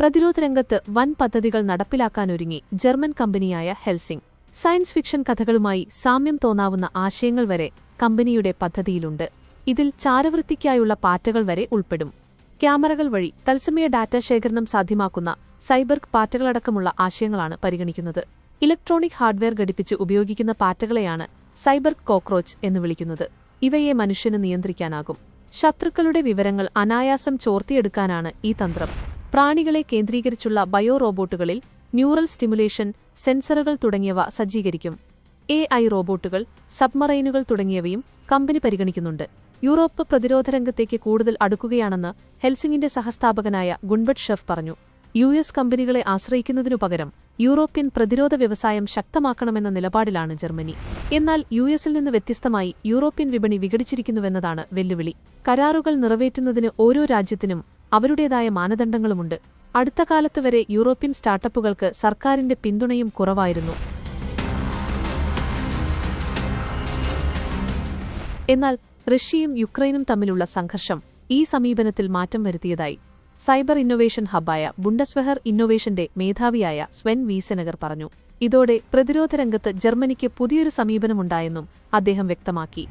പ്രതിരോധ രംഗത്ത് വൻ പദ്ധതികൾ നടപ്പിലാക്കാനൊരുങ്ങി ജർമ്മൻ കമ്പനിയായ ഹെൽസിംഗ്. സയൻസ് ഫിക്ഷൻ കഥകളുമായി സാമ്യം തോന്നാവുന്ന ആശയങ്ങൾ വരെ കമ്പനിയുടെ പദ്ധതിയിലുണ്ട്. ഇതിൽ ചാരവൃത്തിക്കായുള്ള പാറ്റകൾ വരെ ഉൾപ്പെടും. ക്യാമറകൾ വഴി തത്സമയ ഡാറ്റ ശേഖരണം സാധ്യമാക്കുന്ന സൈബർഗ് പാറ്റകളടക്കമുള്ള ആശയങ്ങളാണ് പരിഗണിക്കുന്നത്. ഇലക്ട്രോണിക് ഹാർഡ്വെയർ ഘടിപ്പിച്ച് ഉപയോഗിക്കുന്ന പാറ്റകളെയാണ് സൈബർഗ് കോക്രോച്ച് എന്ന് വിളിക്കുന്നത്. ഇവയെ മനുഷ്യന് നിയന്ത്രിക്കാനാകും. ശത്രുക്കളുടെ വിവരങ്ങൾ അനായാസം ചോർത്തിയെടുക്കാനാണ് ഈ തന്ത്രം. പ്രാണികളെ കേന്ദ്രീകരിച്ചുള്ള ബയോ റോബോട്ടുകളിൽ ന്യൂറൽ സ്റ്റിമുലേഷൻ സെൻസറുകൾ തുടങ്ങിയവ സജ്ജീകരിക്കും. എ ഐ റോബോട്ടുകൾ സബ്മറൈനുകൾ തുടങ്ങിയവയും കമ്പനി പരിഗണിക്കുന്നുണ്ട്. യൂറോപ്പ് പ്രതിരോധ രംഗത്തേക്ക് കൂടുതൽ അടുക്കുകയാണെന്ന് ഹെൽസിംഗിന്റെ സഹസ്ഥാപകനായ ഗുൺബട്ട് ഷെഫ് പറഞ്ഞു. യു എസ് കമ്പനികളെ ആശ്രയിക്കുന്നതിനു പകരം യൂറോപ്യൻ പ്രതിരോധ വ്യവസായം ശക്തമാക്കണമെന്ന നിലപാടിലാണ് ജർമ്മനി. എന്നാൽ യു എസിൽ നിന്ന് വ്യത്യസ്തമായി യൂറോപ്യൻ വിപണി വിഘടിച്ചിരിക്കുന്നുവെന്നതാണ് വെല്ലുവിളി. കരാറുകൾ നിറവേറ്റുന്നതിന് ഓരോ രാജ്യത്തിനും അവരുടേതായ മാനദണ്ഡങ്ങളുമുണ്ട്. അടുത്ത കാലത്ത് വരെ യൂറോപ്യൻ സ്റ്റാർട്ടപ്പുകൾക്ക് സർക്കാരിന്റെ പിന്തുണയും കുറവായിരുന്നു. എന്നാൽ റഷ്യയും യുക്രൈനും തമ്മിലുള്ള സംഘർഷം ഈ സമീപനത്തിൽ മാറ്റം വരുത്തിയതായി സൈബർ ഇന്നൊവേഷൻ ഹബ്ബായ ബുണ്ടസ്വെഹർ ഇന്നൊവേഷന്റെ മേധാവിയായ സ്വെൻ വീസനഗർ പറഞ്ഞു. ഇതോടെ പ്രതിരോധ രംഗത്ത് ജർമ്മനിക്ക് പുതിയൊരു സമീപനമുണ്ടായെന്നും അദ്ദേഹം വ്യക്തമാക്കി.